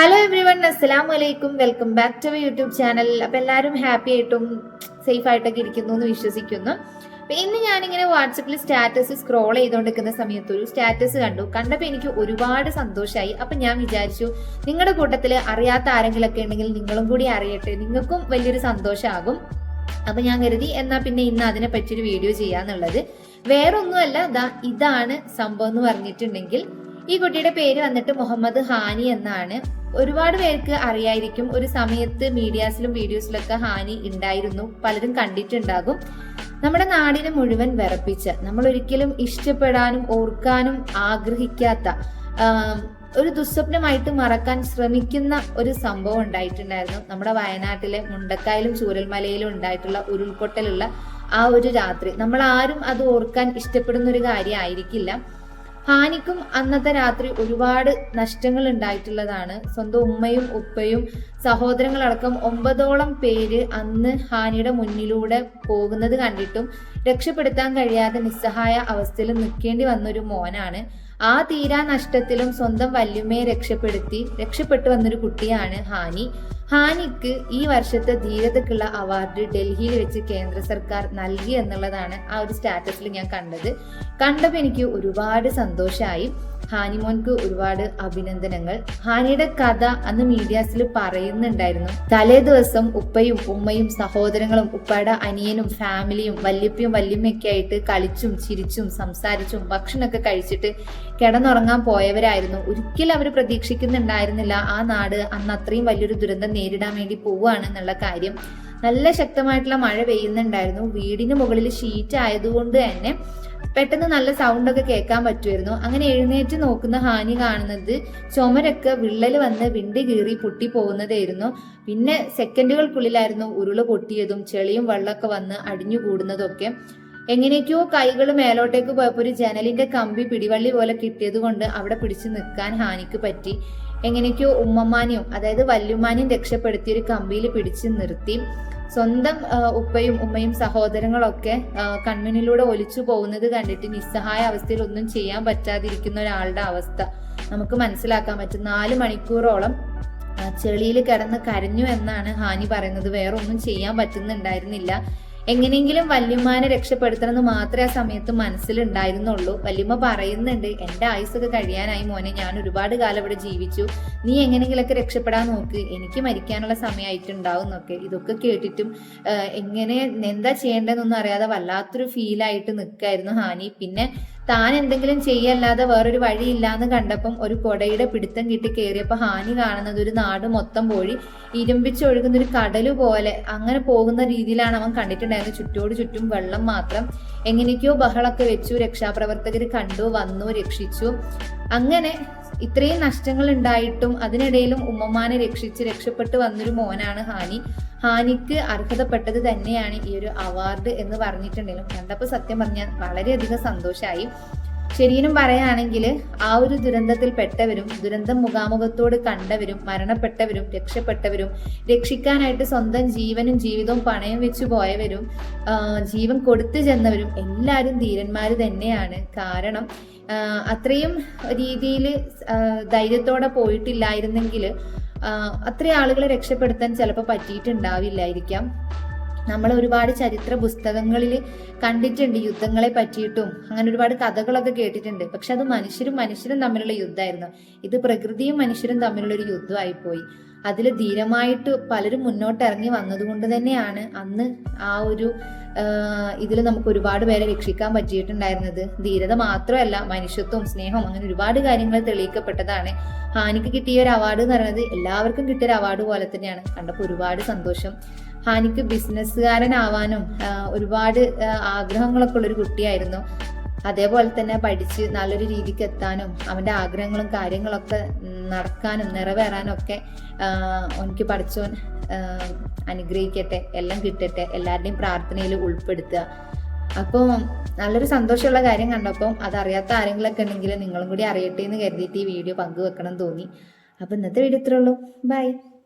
Hello every one അസ്സലാം വലൈക്കും welcome back to YouTube channel അപ്പം എല്ലാവരും ഹാപ്പി ആയിട്ടും സേഫ് ആയിട്ടൊക്കെ ഇരിക്കുന്നു എന്ന് വിശ്വസിക്കുന്നു. അപ്പം ഇന്ന് ഞാനിങ്ങനെ വാട്സപ്പിൽ സ്റ്റാറ്റസ് സ്ക്രോൾ ചെയ്തുകൊണ്ടിരിക്കുന്ന സമയത്ത് ഒരു സ്റ്റാറ്റസ് കണ്ടു. കണ്ടപ്പോൾ എനിക്ക് ഒരുപാട് സന്തോഷമായി അപ്പം ഞാൻ വിചാരിച്ചു നിങ്ങളുടെ കൂട്ടത്തിൽ അറിയാത്ത ആരെങ്കിലുമൊക്കെ ഉണ്ടെങ്കിൽ നിങ്ങളും കൂടി അറിയട്ടെ. നിങ്ങൾക്കും വലിയൊരു സന്തോഷമാകും അപ്പം ഞാൻ കരുതി എന്നാൽ പിന്നെ ഇന്ന് അതിനെ പറ്റിയൊരു വീഡിയോ ചെയ്യാന്നുള്ളത്. വേറൊന്നുമല്ല ദാ ഇതാണ് സംഭവം എന്ന് പറഞ്ഞിട്ടുണ്ടെങ്കിൽ ഈ കുട്ടിയുടെ പേര് വന്നിട്ട് മുഹമ്മദ് ഹാനി എന്നാണ്. ഒരുപാട് പേർക്ക് അറിയായിരിക്കും ഒരു സമയത്ത് മീഡിയാസിലും വീഡിയോസിലൊക്കെ ഹാനി ഉണ്ടായിരുന്നു. പലരും കണ്ടിട്ടുണ്ടാകും. നമ്മുടെ നാടിനെ മുഴുവൻ വിറപ്പിച്ച നമ്മൾ ഒരിക്കലും ഇഷ്ടപ്പെടാനും ഓർക്കാനും ആഗ്രഹിക്കാത്ത ഒരു ദുസ്വപ്നമായിട്ട് മറക്കാൻ ശ്രമിക്കുന്ന ഒരു സംഭവം ഉണ്ടായിട്ടുണ്ടായിരുന്നു. നമ്മുടെ വയനാട്ടിലെ മുണ്ടക്കായലും ചൂരൽമലയിലും ഉണ്ടായിട്ടുള്ള ഉരുൾപൊട്ടലുള്ള ആ ഒരു രാത്രി. നമ്മൾ ആരും അത് ഓർക്കാൻ ഇഷ്ടപ്പെടുന്ന ഒരു കാര്യമായിരിക്കില്ല. ഹാനിക്കും അന്നത്തെ രാത്രി ഒരുപാട് നഷ്ടങ്ങൾ ഉണ്ടായിട്ടുള്ളതാണ് സ്വന്തം ഉമ്മയും ഉപ്പയും സഹോദരങ്ങളടക്കം ഒമ്പതോളം പേര് അന്ന് ഹാനിയുടെ മുന്നിലൂടെ പോകുന്നത് കണ്ടിട്ടും രക്ഷപ്പെടുത്താൻ കഴിയാതെ നിസ്സഹായ അവസ്ഥയിൽ നിൽക്കേണ്ടി വന്നൊരു മോനാണ്. ആ തീരാ നഷ്ടത്തിലും സ്വന്തം വല്യമ്മയെ രക്ഷപ്പെടുത്തി രക്ഷപ്പെട്ടു വന്നൊരു കുട്ടിയാണ് ഹാനി. ഹാനിക്ക് ഈ വർഷത്തെ ധീരതക്കുള്ള അവാർഡ് ഡൽഹിയിൽ വെച്ച് കേന്ദ്ര സർക്കാർ നൽകി എന്നുള്ളതാണ് ആ ഒരു സ്റ്റാറ്റസിൽ ഞാൻ കണ്ടത്. കണ്ടപ്പോൾ എനിക്ക് ഒരുപാട് സന്തോഷമായി ഹാനിമോൻക്ക് ഒരുപാട് അഭിനന്ദനങ്ങൾ. ഹാനിയുടെ കഥ അന്ന് മീഡിയാസിൽ പറയുന്നുണ്ടായിരുന്നു. തലേ ദിവസം ഉപ്പയും ഉമ്മയും സഹോദരങ്ങളും ഉപ്പയുടെ അനിയനും ഫാമിലിയും വല്യപ്പയും വല്യമ്മയൊക്കെ ആയിട്ട് കളിച്ചും ചിരിച്ചും സംസാരിച്ചും ഭക്ഷണമൊക്കെ കഴിച്ചിട്ട് കിടന്നുറങ്ങാൻ പോയവരായിരുന്നു. ഒരിക്കലും അവർ പ്രതീക്ഷിക്കുന്നുണ്ടായിരുന്നില്ല ആ നാട് അന്ന് അത്രയും വലിയൊരു ദുരന്തം നേരിടാൻ വേണ്ടി പോവുകയാണ് എന്നുള്ള കാര്യം. നല്ല ശക്തമായിട്ടുള്ള മഴ പെയ്യുന്നുണ്ടായിരുന്നു. വീടിന് മുകളിൽ ഷീറ്റ് ആയതുകൊണ്ട് തന്നെ പെട്ടെന്ന് നല്ല സൗണ്ടൊക്കെ കേൾക്കാൻ പറ്റുമായിരുന്നു. അങ്ങനെ എഴുന്നേറ്റ് നോക്കുന്ന ഹാനി കാണുന്നത് ചുമരൊക്കെ വിള്ളൽ വന്ന് വിണ്ടി കീറി പൊട്ടി പോകുന്നതായിരുന്നു. പിന്നെ സെക്കൻഡുകൾക്കുള്ളിലായിരുന്നു ഉരുൾ പൊട്ടിയതും ചെളിയും വെള്ളമൊക്കെ വന്ന് അടിഞ്ഞു കൂടുന്നതൊക്കെ. എങ്ങനെയൊക്കെയോ കൈകൾ മേലോട്ടേക്ക് പോയപ്പോൾ ഒരു ജനലിന്റെ കമ്പി പിടിവള്ളി പോലെ കിട്ടിയത് കൊണ്ട് അവിടെ പിടിച്ചു നിൽക്കാൻ ഹാനിക്ക് പറ്റി. എങ്ങനെയൊക്കെയോ ഉമ്മമാനെയും അതായത് വല്യുമാനെയും രക്ഷപ്പെടുത്തി ഒരു കമ്പിയിൽ പിടിച്ചു നിർത്തി. സ്വന്തം ഉപ്പയും ഉമ്മയും സഹോദരങ്ങളൊക്കെ കൺമുന്നിലൂടെ ഒലിച്ചു പോകുന്നത് കണ്ടിട്ട് നിസ്സഹായ അവസ്ഥയിൽ ഒന്നും ചെയ്യാൻ പറ്റാതിരിക്കുന്ന ഒരാളുടെ അവസ്ഥ നമുക്ക് മനസ്സിലാക്കാൻ പറ്റും. നാല് മണിക്കൂറോളം ചെളിയിൽ കിടന്ന് കരഞ്ഞു എന്നാണ് ഹാനി പറയുന്നത്. വേറെ ഒന്നും ചെയ്യാൻ പറ്റുന്നുണ്ടായിരുന്നില്ല. എങ്ങനെയെങ്കിലും വല്യമ്മാനെ രക്ഷപ്പെടുത്തണം എന്ന് മാത്രമേ ആ സമയത്ത് മനസ്സിലുണ്ടായിരുന്നുള്ളൂ. വല്യമ്മ പറയുന്നുണ്ട് എന്റെ ആയുസ്സൊക്കെ കഴിയാനായി മോനെ ഞാൻ ഒരുപാട് കാലം ഇവിടെ ജീവിച്ചു. നീ എങ്ങനെയെങ്കിലൊക്കെ രക്ഷപ്പെടാൻ നോക്ക്. എനിക്ക് മരിക്കാനുള്ള സമയമായിട്ടുണ്ടാവും എന്നൊക്കെ. ഇതൊക്കെ കേട്ടിട്ടും എങ്ങനെ എന്താ ചെയ്യേണ്ടതെന്നൊന്നും അറിയാതെ വല്ലാത്തൊരു ഫീലായിട്ട് നിൽക്കായിരുന്നു ഹാനി. പിന്നെ താൻ എന്തെങ്കിലും ചെയ്യല്ലാതെ വേറൊരു വഴിയില്ലാന്ന് കണ്ടപ്പം ഒരു കൊടയുടെ പിടുത്തം കിട്ടി കയറിയപ്പോൾ ഹാനി കാണുന്നത് ഒരു നാട് മൊത്തം പോയി ഇരുമ്പിച്ചൊഴുകുന്ന ഒരു കടൽ പോലെ. അങ്ങനെ പോകുന്ന രീതിയിലാണ് അവൻ കണ്ടിട്ടുണ്ടായിരുന്നത്. ചുറ്റോട് ചുറ്റും വെള്ളം മാത്രം. എങ്ങനെയൊക്കെയോ ബഹളമൊക്കെ വെച്ചു. രക്ഷാപ്രവർത്തകർ കണ്ടു വന്നു രക്ഷിച്ചു. അങ്ങനെ ഇത്രയും നഷ്ടങ്ങൾ ഉണ്ടായിട്ടും അതിനിടയിലും ഉമ്മമാനെ രക്ഷിച്ച് രക്ഷപ്പെട്ടു വന്നൊരു മോനാണ് ഹാനി. ഹാനിക്ക് അർഹതപ്പെട്ടത് തന്നെയാണ് ഈ ഒരു അവാർഡ് എന്ന് പറഞ്ഞിട്ടുണ്ടെങ്കിലും. കണ്ടപ്പോൾ സത്യം പറഞ്ഞാൽ വളരെയധികം സന്തോഷമായി ശരിക്കും പറയുകയാണെങ്കിൽ ആ ഒരു ദുരന്തത്തിൽ പെട്ടവരും ദുരന്തം മുഖാമുഖത്തോട് കണ്ടവരും മരണപ്പെട്ടവരും രക്ഷപ്പെട്ടവരും രക്ഷിക്കാനായിട്ട് സ്വന്തം ജീവനും ജീവിതവും പണയം വെച്ചു പോയവരും ജീവൻ കൊടുത്തു ചെന്നവരും എല്ലാവരും ധീരന്മാർ തന്നെയാണ്. കാരണം അത്രയും രീതിയിൽ ധൈര്യത്തോടെ പോയിട്ടില്ലായിരുന്നെങ്കിൽ അത്രയും ആളുകളെ രക്ഷപ്പെടുത്താൻ ചിലപ്പോൾ പറ്റിയിട്ടുണ്ടാവില്ലായിരിക്കാം. നമ്മൾ ഒരുപാട് ചരിത്ര പുസ്തകങ്ങളിൽ കണ്ടിട്ടുണ്ട് യുദ്ധങ്ങളെ പറ്റിയിട്ടും അങ്ങനെ ഒരുപാട് കഥകളൊക്കെ കേട്ടിട്ടുണ്ട്. പക്ഷെ അത് മനുഷ്യരും മനുഷ്യരും തമ്മിലുള്ള യുദ്ധമായിരുന്നു. ഇത് പ്രകൃതിയും മനുഷ്യരും തമ്മിലുള്ള ഒരു യുദ്ധമായി പോയി അതിൽ ധീരമായിട്ട് പലരും മുന്നോട്ട് ഇറങ്ങി വന്നതുകൊണ്ട് തന്നെയാണ് അന്ന് ആ ഒരു ഇതിൽ നമുക്ക് ഒരുപാട് പേരെ രക്ഷിക്കാൻ പറ്റിയിട്ടുണ്ടായിരുന്നത്. ധീരത മാത്രമല്ല മനുഷ്യത്വം സ്നേഹം അങ്ങനെ ഒരുപാട് കാര്യങ്ങൾ തെളിയിക്കപ്പെട്ടതാണ്. ഹാനിക്ക് കിട്ടിയ ഒരു അവാർഡ് എന്ന് പറയുന്നത് എല്ലാവർക്കും കിട്ടിയ ഒരു അവാർഡ് പോലെ തന്നെയാണ്. കണ്ടപ്പോൾ ഒരുപാട് സന്തോഷം. ഹാനിക്ക് ബിസിനസ്സുകാരനാവാനും ഒരുപാട് ആഗ്രഹങ്ങളൊക്കെ ഉള്ളൊരു കുട്ടിയായിരുന്നു. അതേപോലെ തന്നെ പഠിച്ച് നല്ലൊരു രീതിക്ക് എത്താനും അവന്റെ ആഗ്രഹങ്ങളും കാര്യങ്ങളൊക്കെ നടക്കാനും നിറവേറാനും ഒക്കെ എനിക്ക് പഠിച്ചോൻ അനുഗ്രഹിക്കട്ടെ എല്ലാം കിട്ടട്ടെ എല്ലാവരുടെയും പ്രാർത്ഥനയിൽ ഉൾപ്പെടുത്തുക. അപ്പോൾ നല്ലൊരു സന്തോഷമുള്ള കാര്യം കണ്ടപ്പോൾ അതറിയാത്ത ആരെങ്കിലൊക്കെ ഉണ്ടെങ്കിൽ നിങ്ങളും കൂടി അറിയട്ടെ എന്ന് കരുതിയിട്ട് ഈ വീഡിയോ പങ്കുവെക്കണം തോന്നി. അപ്പോൾ ഇന്നത്തെ വീഡിയോ ഇത്രേ ഉള്ളൂ. ബൈ